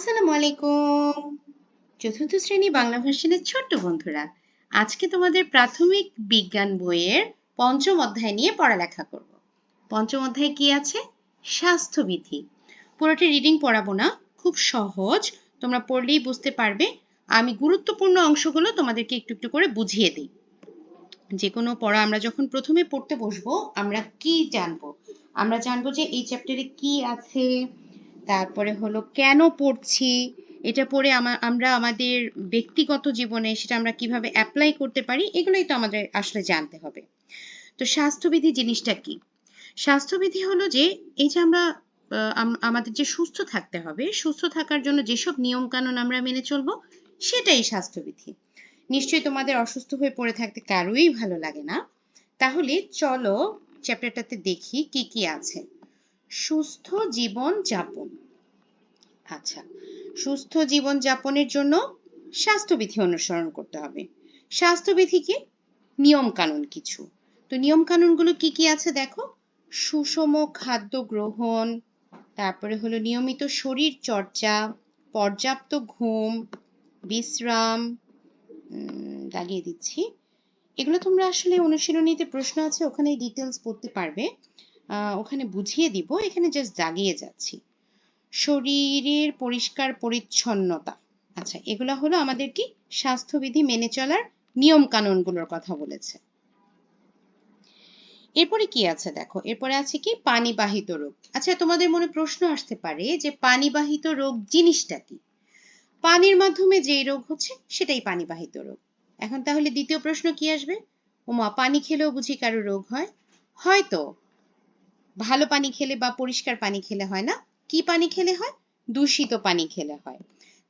আসসালামু আলাইকুম চতুর্থ শ্রেণি বাংলা ভার্সনের ছোট্ট বন্ধুরা, আজকে তোমাদের প্রাথমিক বিজ্ঞান বইয়ের পঞ্চম অধ্যায় নিয়ে পড়ালেখা করব। পঞ্চম অধ্যায়ে কি আছে? স্বাস্থ্যবিধি। পুরোটি রিডিং পড়াবো না, খুব সহজ, তোমরা পড়লেই বুঝতে পারবে। আমি গুরুত্বপূর্ণ অংশগুলো তোমাদেরকে একটু একটু করে বুঝিয়ে দিই। যে কোনো পড়া আমরা যখন প্রথমে পড়তে বসবো, আমরা কি জানব? আমরা জানব যে এই চ্যাপ্টারে কি আছে তারপরে হলো, কেন পড়ছি? এটা পড়ে আমরা আমাদের ব্যক্তিগত জীবনে সেটা আমরা কীভাবে অ্যাপ্লাই করতে পারি, এগুলোই তো আমাদের আসলে জানতে হবে। তো স্বাস্থ্যবিধি জিনিসটা কি? স্বাস্থ্যবিধি হলো যে, এই যে আমরা আমাদের যে সুস্থ থাকতে হবে, সুস্থ থাকার জন্য যেসব নিয়ম কানুন আমরা মেনে চলবো, সেটাই স্বাস্থ্যবিধি। নিশ্চয়ই তোমাদের অসুস্থ হয়ে পড়ে থাকতে কারোই ভালো লাগে না। তাহলে চলো চ্যাপ্টারটাতে দেখি কি কি আছে। সুস্থ জীবন যাপন। আচ্ছা সুস্থ জীবন যাপনের জন্য স্বাস্থ্যবিধি অনুসরণ করতে হবে। স্বাস্থ্যবিধি কি? নিয়ম কানুন কিছু। তো নিয়ম কানুনগুলো কি কি আছে দেখো? সুষম খাদ্য গ্রহণ, তারপরে হলো নিয়মিত শরীর চর্চা, পর্যাপ্ত ঘুম, বিশ্রাম দাগিয়ে দিচ্ছি। এগুলো তোমরা আসলে অনুশীলনীতে প্রশ্ন আছে ওখানে ডিটেলস পড়তে পারবে। ওখানে বুঝিয়ে দিব, এখানে জাস্ট জাগিয়ে যাচ্ছি। শরীরের পরিষ্কার পরিচ্ছন্নতা। আচ্ছা এগুলো হলো আমাদের কি স্বাস্থ্যবিধি মেনে চলার নিয়ম কানুনগুলোর কথা বলেছে। এরপরে কি আছে দেখো? এরপরে আছে কি পানিবাহিত রোগ। আচ্ছা তোমাদের মনে প্রশ্ন আসতে পারে যে পানিবাহিত রোগ জিনিসটা কি? পানির মাধ্যমে যেই রোগ হচ্ছে, সেটাই পানিবাহিত রোগ। এখন তাহলে দ্বিতীয় প্রশ্ন কি আসবে? ওমা, পানি খেলেও বুঝি কারও রোগ হয়? হয়তো। ভালো পানি খেলে বা পরিষ্কার পানি খেলে হয় না। কি পানি খেলে হয়? দূষিত পানি খেলে হয়।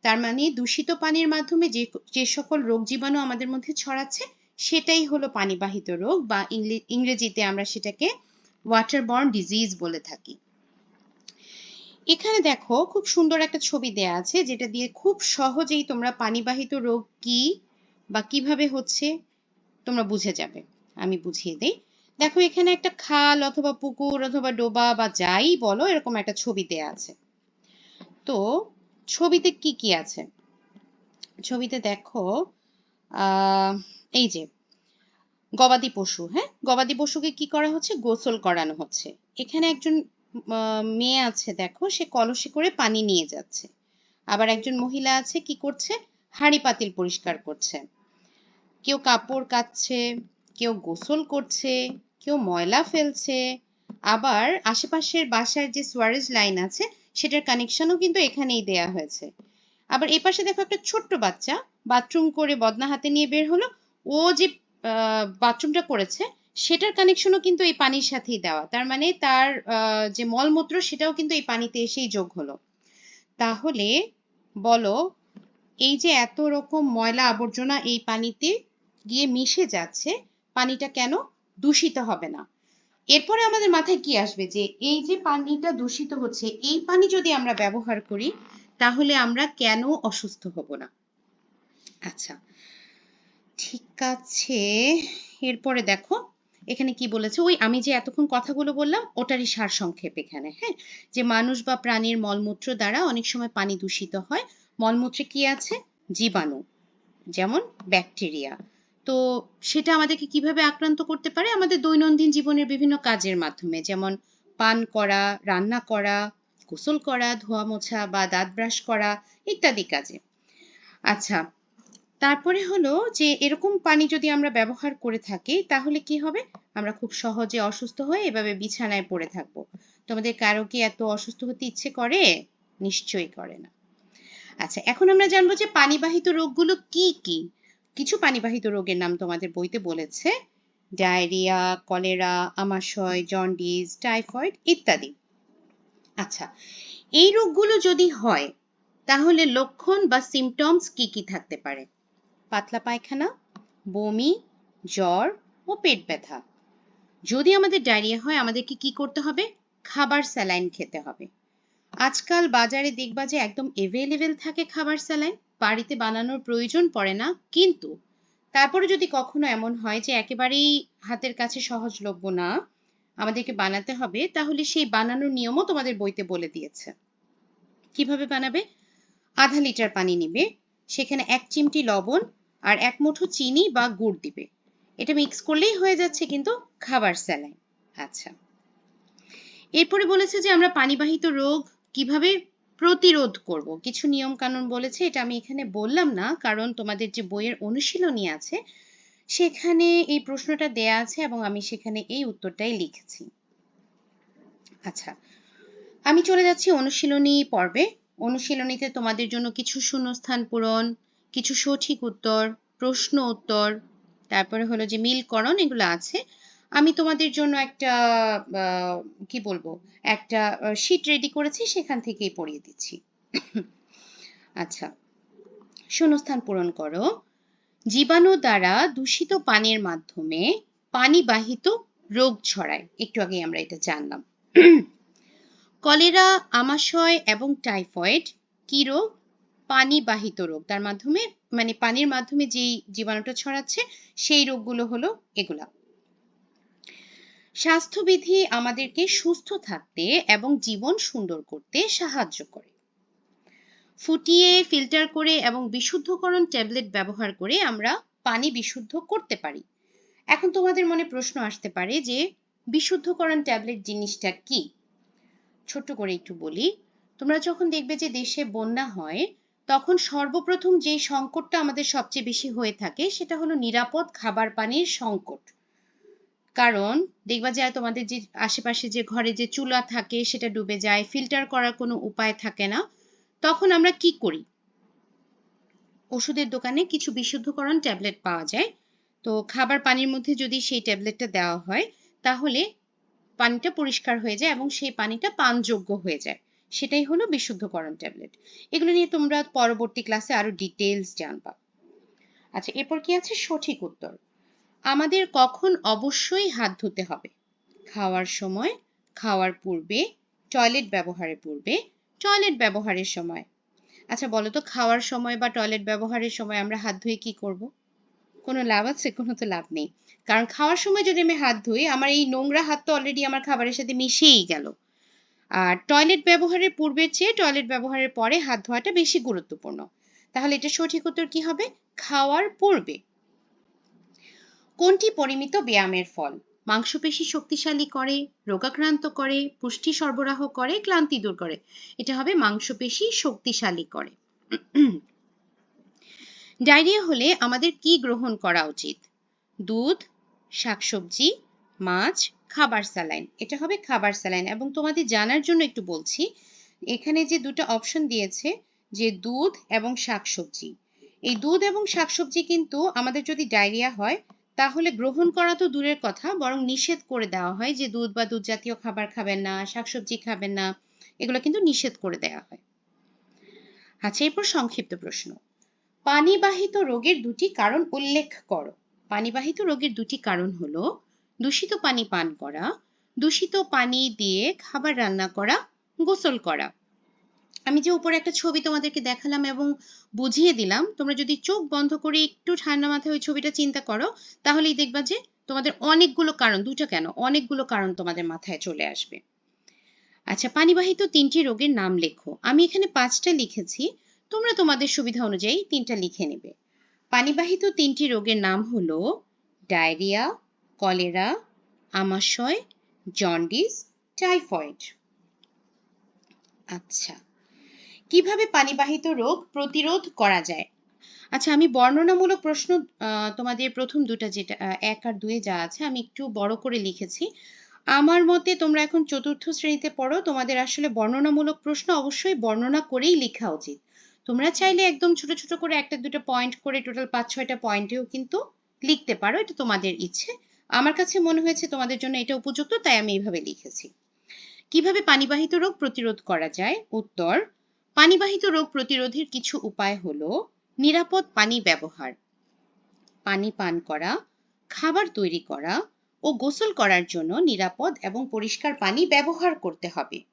তার মানে দূষিত পানির মাধ্যমে যে যে সকল রোগ জীবাণু আমাদের মধ্যে ছড়াচ্ছে, সেটাই হলো পানিবাহিত রোগ বা ইংরেজিতে আমরা সেটাকে ওয়াটার বর্ন ডিজিজ বলে থাকি। এখানে দেখো খুব সুন্দর একটা ছবি দেয়া আছে, যেটা দিয়ে খুব সহজেই তোমরা পানিবাহিত রোগ কি বা কীভাবে হচ্ছে তোমরা বুঝে যাবে। আমি বুঝিয়ে দিই। দেখো, এখানে একটা খাল অথবা পুকুর অথবা ডোবা বা যাই বলো, এরকম একটা ছবি দেয়া আছে। তো ছবিতে কি কি আছে? ছবিতে দেখো এই যে, গবাদি পশু হ্যাঁ? গবাদি পশুকে কি করা হচ্ছে? গোসল করানো হচ্ছে। এখানে একজন মেয়ে আছে, দেখো, সে কলসে করে পানি নিয়ে যাচ্ছে। আবার একজন মহিলা আছে, কি করছে? হাঁড়ি পাতিল পরিষ্কার করছে। কেউ কাপড় কাচ্ছে, কেউ গোসল করছে কেউ ময়লা ফেলছে, আবার আশেপাশের বাসার যে সোয়ারেজ লাইন আছে, সেটার কানেকশনও কিন্তু এখানেই দেয়া হয়েছে। আবার এই পাশে দেখো একটা ছোট্ট বাচ্চা বাথরুম করে বদনা হাতে নিয়ে বের হলো, ও যে বাথরুমটা করেছে, সেটার কানেকশনও কিন্তু এই পানির সাথেই দেওয়া। তার মানে তার যে মলমূত্র, সেটাও কিন্তু এই পানিতে এসেই যোগ হলো। তাহলে বলো, এই যে এত রকম ময়লা আবর্জনা এই পানিতে গিয়ে মিশে যাচ্ছে, পানিটা কেন? দূষিত হবে না। এরপরে আমাদের মাথায় কি আসবে যে, এই যে পানিটা দূষিত হচ্ছে, এই পানি যদি আমরা ব্যবহার করি, তাহলে আমরা কেন অসুস্থ হব না? আচ্ছা ঠিক আছে। এরপরে দেখো, এখানে কি বলেছে? ওই আমি যে এতক্ষণ কথাগুলো বললাম, ওটারই সার সংক্ষেপ এখানে হ্যাঁ? যে মানুষ বা প্রাণীর মলমূত্র দ্বারা অনেক সময় পানি দূষিত হয়। মলমূত্রে কি আছে? জীবাণু, যেমন ব্যাকটেরিয়া। তো সেটা আমাদেরকে কীভাবে আক্রান্ত করতে পারে? আমাদের দৈনন্দিন জীবনের বিভিন্ন কাজের মাধ্যমে, যেমন পান করা, রান্না করা, গোসল করা, ধোয়া মোছা বা দাঁত ব্রাশ করা ইত্যাদি কাজে। আচ্ছা তারপরে হলো যে এরকম পানি যদি আমরা ব্যবহার করে থাকি, তাহলে কি হবে? আমরা খুব সহজে অসুস্থ হয়ে এভাবে বিছানায় পড়ে থাকব। তোমাদের কারও কি এত অসুস্থ হতে ইচ্ছে করে? নিশ্চয়ই করে না। আচ্ছা এখন আমরা জানব যে পানিবাহিত রোগগুলো কি কি? কিছু পানিবাহিত রোগের নাম তোমাদের বইতে বলেছে। ডায়রিয়া, কলেরা, আমাশয়, জন্ডিস, টাইফয়েড ইত্যাদি। আচ্ছা এই রোগগুলো যদি হয়, তাহলে লক্ষণ বা সিমটমস কি কি থাকতে পারে? পাতলা পায়খানা, বমি, জ্বর ও পেট ব্যথা। যদি আমাদের ডায়রিয়া হয়, আমাদেরকে কি করতে হবে? খাবার স্যালাইন খেতে হবে। আজকাল বাজারে দেখবা যে একদম এভেলেবেল থাকে খাবার স্যালাইন। বাড়িতে বানানোর প্রয়োজন পড়ে না, কিন্তু তারপরে যদি কখনো এমন হয় যে একেবারেই হাতের কাছে সহজলভ্য না, আমাদেরকে বানাতে হবে, তাহলে সেই বানানোর নিয়মও তোমাদের বইতে বলে দিয়েছে। কীভাবে বানাবে? আধা লিটার পানি নিবে, সেখানে এক চিমটি লবণ আর এক মুঠো চিনি বা গুড় দিবে। এটা মিক্স করলেই হয়ে যাচ্ছে কিন্তু খাবার স্যালাইন। আচ্ছা। এরপরে বলেছে যে আমরা পানিবাহিত রোগ কীভাবে প্রতিরোধ করব। কিছু নিয়ম কানুন বলেছে, এটা আমি এখানে বললাম না, কারণ তোমাদের যে বইয়ের অনুশীলনী আছে, সেখানে এই প্রশ্নটা দেয়া আছে এবং আমি সেখানে এই উত্তরটাই লিখেছি। আচ্ছা আমি চলে যাচ্ছি অনুশীলনী পর্বে। অনুশীলনীতে তোমাদের জন্য কিছু শূন্যস্থান পূরণ, কিছু সঠিক উত্তর, প্রশ্ন উত্তর, তারপরে হলো যে মিলকরণ, এগুলো আছে। আমি তোমাদের জন্য একটা কি বলব, একটা শীট রেডি করেছি, সেখান থেকেই পড়িয়ে দিচ্ছি। আচ্ছা শূন্যস্থান পূরণ করো। জীবাণু দ্বারা দূষিত পানির মাধ্যমে পানিবাহিত রোগ ছড়ায়। একটু আগে আমরা এটা জানলাম। কলেরা, আমাশয় এবং টাইফয়েড কি রোগ? পানিবাহিত রোগ। তার মাধ্যমে মানে পানির মাধ্যমে যেই জীবাণুটা ছড়াচ্ছে, সেই রোগগুলো হলো এগুলা। স্বাস্থ্যবিধি আমাদেরকে সুস্থ থাকতে এবং জীবন সুন্দর করতে সাহায্য করে। ফুটিয়ে ফিল্টার করে এবং বিশুদ্ধকরণ ট্যাবলেট ব্যবহার করে আমরা পানি বিশুদ্ধ করতে পারি। এখন তোমাদের মনে প্রশ্ন আসতে পারে যে, বিশুদ্ধকরণ ট্যাবলেট জিনিসটা কি? ছোট্ট করে একটু বলি, তোমরা যখন দেখবে যে দেশে বন্যা হয়, তখন সর্বপ্রথম যে সংকটটা আমাদের সবচেয়ে বেশি হয়ে থাকে সেটা হলো নিরাপদ খাবার পানির সংকট। কারণ দেখবা যায় তোমাদের যে আশেপাশে যে ঘরে যে চুলা থাকে সেটা ডুবে যায় ফিল্টার করার কোনো উপায় থাকে না। তখন আমরা কি করি? ওষুধের দোকানে কিছু বিশুদ্ধকরণ ট্যাবলেট পাওয়া যায়। তো খাবার পানির মধ্যে যদি সেই ট্যাবলেটটা দেওয়া হয়, তাহলে পানিটা পরিষ্কার হয়ে যায় এবং সেই পানিটা পানযোগ্য হয়ে যায়। সেটাই হলো বিশুদ্ধকরণ ট্যাবলেট। এগুলো নিয়ে তোমরা পরবর্তী ক্লাসে আরও ডিটেলস জানবা। আচ্ছা এরপর কি আছে? সঠিক উত্তর। আমাদের কখন অবশ্যই হাত ধুতে হবে। খাওয়ার সময়, খাওয়ার পূর্বে টয়লেট ব্যবহারের পূর্বে টয়লেট ব্যবহারের সময়। আচ্ছা বলো তো খাওয়ার সময় বা টয়লেট ব্যবহারের সময় আমরা হাত ধুয়ে কি করব? কোনো লাভ আছে? কোনো তো লাভ নেই। কারণ খাওয়ার সময় যদি আমি হাত ধুই, আমার এই নোংরা হাত তো অলরেডি আমার খাবারের সাথে মিশেই গেল। আর টয়লেট ব্যবহারের পূর্বের চেয়ে টয়লেট ব্যবহারের পরে হাত ধোয়াটা বেশি গুরুত্বপূর্ণ। তাহলে এটা সঠিক উত্তর কি হবে? খাওয়ার পূর্বে। কোনটি পরিমিত ব্যায়ামের ফল? মাংসপেশি শক্তিশালী করে, রোগাক্রান্ত করে, পুষ্টি সরবরাহ করে, ক্লান্তি দূর করে। এটা হবে মাংসপেশি শক্তিশালী করে। ডায়রিয়া হলে আমাদের কি গ্রহণ করা উচিত? দুধ, শাকসবজি, মাছ, খাবার স্যালাইন। এটা হবে খাবার স্যালাইন। এবং তোমাদের জানার জন্য একটু বলছি, এখানে যে দুটো অপশন দিয়েছে, যে দুধ এবং শাকসবজি। এই দুধ এবং শাকসবজি কিন্তু আমাদের যদি ডায়রিয়া হয় তাহলে গ্রহণ করা তো দূরের কথা, বরং নিষেধ করে দেওয়া হয় যে দুধ বা দুধ জাতীয় খাবার খাবেন না, শাকসবজি খাবেন না, এগুলো কিন্তু নিষেধ করে দেওয়া হয়। আচ্ছা এরপর সংক্ষিপ্ত প্রশ্ন। পানিবাহিত রোগের দুটি কারণ উল্লেখ করো। পানিবাহিত রোগের দুটি কারণ হলো, দূষিত পানি পান করা, দূষিত পানি দিয়ে খাবার রান্না করা, গোসল করা। আমি যে উপরে একটা ছবি তোমাদেরকে দেখালাম এবং বুঝিয়ে দিলাম, তোমরা যদি চোখ বন্ধ করে একটু ঠান্ডা মাথায় ওই ছবিটা চিন্তা করো, তাহলেই দেখবা যে তোমাদের অনেকগুলো কারণ দুটো কেন? অনেকগুলো কারণ তোমাদের মাথায় চলে আসবে। আচ্ছা পানিবাহিত তিনটি রোগের নাম লেখো। আমি এখানে পাঁচটা লিখেছি, তোমরা তোমাদের সুবিধা অনুযায়ী তিনটা লিখে নেবে। পানিবাহিত তিনটি রোগের নাম হলো ডায়রিয়া, কলেরা, আমাশয়, জন্ডিস, টাইফয়েড। আচ্ছা কীভাবে পানিবাহিত রোগ প্রতিরোধ করা যায়? আচ্ছা আমি বর্ণনামূলক প্রশ্ন তোমাদের প্রথম দুটা যেটা এক আর দুয়ে যা আছে, আমি একটু বড় করে লিখেছি। আমার মতে তোমরা এখন চতুর্থ শ্রেণীতে পড়ো, তোমাদের আসলে বর্ণনামূলক প্রশ্ন অবশ্যই বর্ণনা করেই লেখা উচিত। তোমরা চাইলে একদম ছোট ছোট করে একটা দুটো পয়েন্ট করে টোটাল পাঁচ ছয়টা পয়েন্টেও কিন্তু লিখতে পারো, এটা তোমাদের ইচ্ছে। আমার কাছে মনে হয়েছে তোমাদের জন্য এটা উপযুক্ত, তাই আমি এইভাবে লিখেছি। কীভাবে পানিবাহিত রোগ প্রতিরোধ করা যায়? উত্তর পানিবাহিত রোগ প্রতিরোধের কিছু উপায় হলো নিরাপদ পানি ব্যবহার, পানি পান করা, খাবার তৈরি করা ও গোসল করার জন্য নিরাপদ এবং পরিষ্কার পানি ব্যবহার করতে হবে।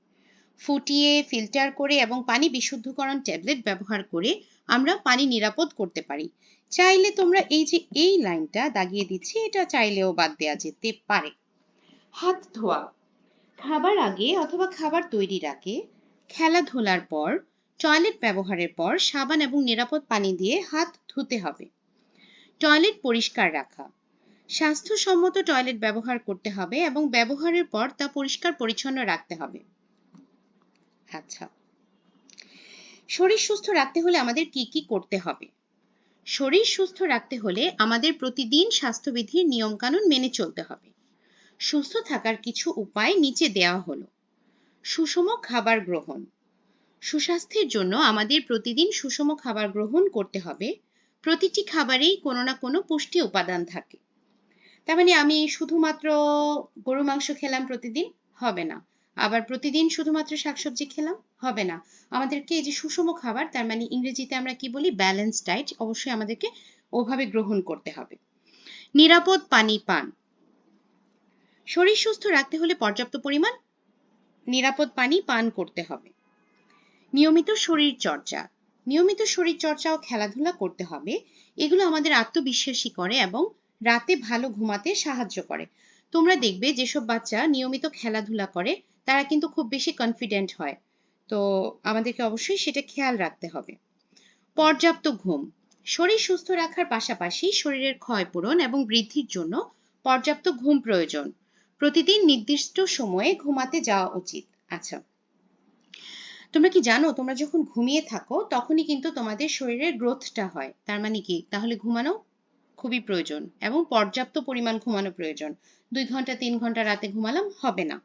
ফুটিয়ে, ফিল্টার করে এবং পানি বিশুদ্ধকরণ ট্যাবলেট ব্যবহার করে আমরা পানি নিরাপদ করতে পারি। চাইলে তোমরা এই যে এই লাইনটা দাগিয়ে দিচ্ছি, এটা চাইলেও বাদ দেওয়া যেতে পারে। হাত ধোয়া, খাবার আগে অথবা খাবার তৈরির আগে খেলাধুলার পর টয়লেট ব্যবহারের পর সাবান এবং নিরাপদ পানি দিয়ে হাত ধুতে হবে। টয়লেট পরিষ্কার রাখা। স্বাস্থ্যসম্মত টয়লেট ব্যবহার করতে হবে এবং ব্যবহারের পর তা পরিষ্কার পরিচ্ছন্ন রাখতে হবে। আচ্ছা। শরীর সুস্থ রাখতে হলে আমাদের কি কি করতে হবে? শরীর সুস্থ রাখতে হলে আমাদের প্রতিদিন স্বাস্থ্যবিধির নিয়মকানুন মেনে চলতে হবে। সুস্থ থাকার কিছু উপায় নিচে দেওয়া হলো। সুষম খাবার গ্রহণ। সুস্বাস্থ্যের জন্য আমাদের প্রতিদিন সুষম খাবার গ্রহণ করতে হবে। প্রতিটি খাবারেই কোনো না কোনো পুষ্টি উপাদান থাকে। তার মানে আমি শুধুমাত্র গরু মাংস খেলাম প্রতিদিন? হবে না। আবার প্রতিদিন শুধুমাত্র শাকসবজি খেলাম? হবে না। আমাদেরকে এই যে সুষম খাবার, তার মানে ইংরেজিতে আমরা কি বলি? ব্যালেন্স ডায়েট অবশ্যই আমাদেরকে ওভাবে গ্রহণ করতে হবে। নিরাপদ পানি পান। শরীর সুস্থ রাখতে হলে পর্যাপ্ত পরিমাণ নিরাপদ পানি পান করতে হবে। নিয়মিত শরীর চর্চা নিয়মিত শরীর চর্চা ও খেলাধুলা করতে হবে। এগুলো আমাদের আত্মবিশ্বাসী করে এবং রাতে ভালো ঘুমাতে সাহায্য করে। তোমরা দেখবে যেসব বাচ্চা নিয়মিত খেলাধুলা করে, তারা কিন্তু খুব বেশি কনফিডেন্ট হয়। তো আমাদেরকে অবশ্যই সেটা খেয়াল রাখতে হবে। পর্যাপ্ত ঘুম। শরীর সুস্থ রাখার পাশাপাশি শরীরের ক্ষয়পূরণ এবং বৃদ্ধির জন্য পর্যাপ্ত ঘুম প্রয়োজন। প্রতিদিন নির্দিষ্ট সময়ে ঘুমাতে যাওয়া উচিত। আচ্ছা। তোমরা কি জানো, তোমরা যখন ঘুমিয়ে থাকো, তখনই কিন্তু তোমাদের শরীরের গ্রোথটা হয়। তার মানে কি? তাহলে ঘুমানো খুবই প্রয়োজন এবং পর্যাপ্ত পরিমাণ ঘুমানো প্রয়োজন। দুই ঘণ্টা, তিন ঘণ্টা রাতে ঘুমালাম, হবে না।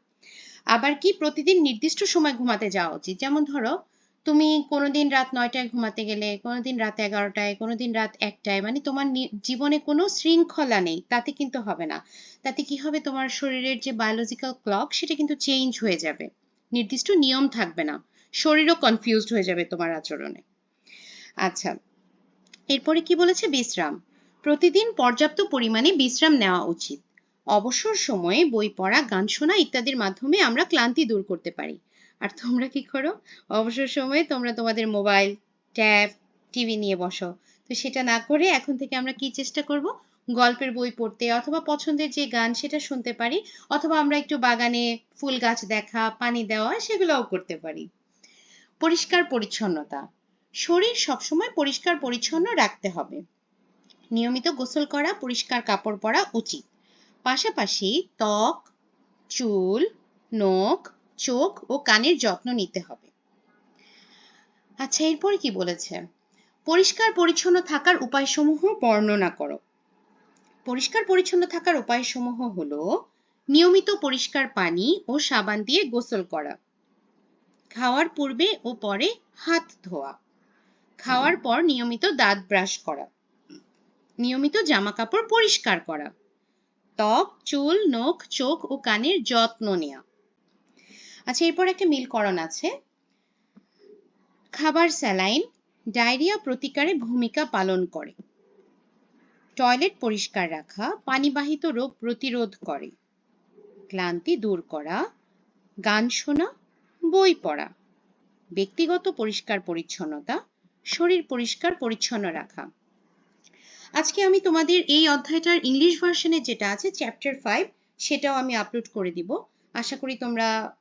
আবার কি, প্রতিদিন নির্দিষ্ট সময় ঘুমাতে যাওয়া উচিত। যেমন ধরো, তুমি কোনোদিন রাত নয়টায় ঘুমাতে গেলে, কোনোদিন রাত এগারোটায়, কোনোদিন রাত একটায় মানে তোমার জীবনে কোনো শৃঙ্খলা নেই, তাতে কিন্তু হবে না। তাতে কি হবে? তোমার শরীরের যে বায়োলজিক্যাল ক্লক সেটা কিন্তু চেঞ্জ হয়ে যাবে। নির্দিষ্ট নিয়ম থাকবে না। শরীরও কনফিউজড হয়ে যাবে তোমার আচরণে। আচ্ছা এরপরে কি বলেছে? বিশ্রাম। প্রতিদিন পর্যাপ্ত পরিমাণে বিশ্রাম নেওয়া উচিত। অবসর সময়ে বই পড়া, গান শোনা ইত্যাদির মাধ্যমে আমরা ক্লান্তি দূর করতে পারি। আর তোমরা কি করো? অবসর সময়ে তোমরা তোমাদের মোবাইল, ট্যাব, টিভি নিয়ে বসো। তো সেটা না করে এখন থেকে আমরা কি চেষ্টা করব? গল্পের বই পড়তে অথবা পছন্দের যে গান সেটা শুনতে পারি। অথবা আমরা একটু বাগানে ফুল গাছ দেখা, পানি দেওয়া, সেগুলোও করতে পারি। পরিষ্কার পরিচ্ছন্নতা শরীর সবসময় পরিষ্কার পরিচ্ছন্ন রাখতে হবে। নিয়মিত গোসল করা, পরিষ্কার কাপড় পরা উচিত। পাশাপাশি ত্বক, চুল, নখ, চোখ ও কানের যত্ন নিতে হবে। আচ্ছা এরপরে কি বলেছে? পরিষ্কার পরিচ্ছন্ন থাকার উপায়সমূহ বর্ণনা করো। পরিষ্কার পরিচ্ছন্ন থাকার উপায়সমূহ হলো, নিয়মিত পরিষ্কার পানি ও সাবান দিয়ে গোসল করা। খাওয়ার পূর্বে ও পরে হাত ধোয়া। খাওয়ার পর নিয়মিত দাঁত ব্রাশ করা। নিয়মিত জামা কাপড় পরিষ্কার করা। ত্বক, চুল, নখ, চোখ ও কানের যত্ন নেওয়া। আচ্ছা এরপর একটা মিলকরণ আছে। খাবার স্যালাইন ডায়রিয়া প্রতিকারে ভূমিকা পালন করে। টয়লেট পরিষ্কার রাখা, পানিবাহিত রোগ প্রতিরোধ করে। ক্লান্তি দূর করা, গান শোনা বই পড়া। ব্যক্তিগত পরিষ্কার পরিচ্ছন্নতা, শরীর পরিষ্কার পরিচ্ছন্ন রাখা। আজকে আমি তোমাদের এই অধ্যায়টার ইংলিশ ভার্সনে যেটা আছে চ্যাপ্টার ফাইভ সেটাও আমি আপলোড করে দিব। আশা করি তোমরা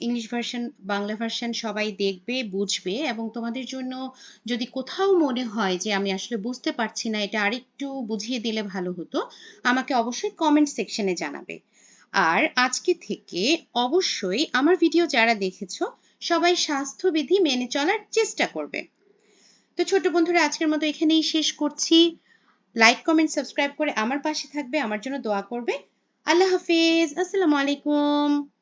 ইংলিশ ভার্সন বাংলা ভার্সন সবাই দেখবে, বুঝবে এবং তোমাদের জন্য যদি কোথাও মনে হয় যে আমি আসলে বুঝতে পারছি না, এটা আরেকটু বুঝিয়ে দিলে ভালো হতো, আমাকে অবশ্যই কমেন্ট সেকশনে জানাবে। আর আজকে থেকে অবশ্যই আমার ভিডিও যারা দেখেছ, সবাই স্বাস্থ্যবিধি মেনে চলার চেষ্টা করবে। তো ছোট বন্ধুরা, আজকের মতো এখানেই শেষ করছি। লাইক কমেন্ট সাবস্ক্রাইব করে আমার পাশে থাকবে, আমার জন্য দোয়া করবে। আল্লাহ হাফিজ, আসসালামু আলাইকুম।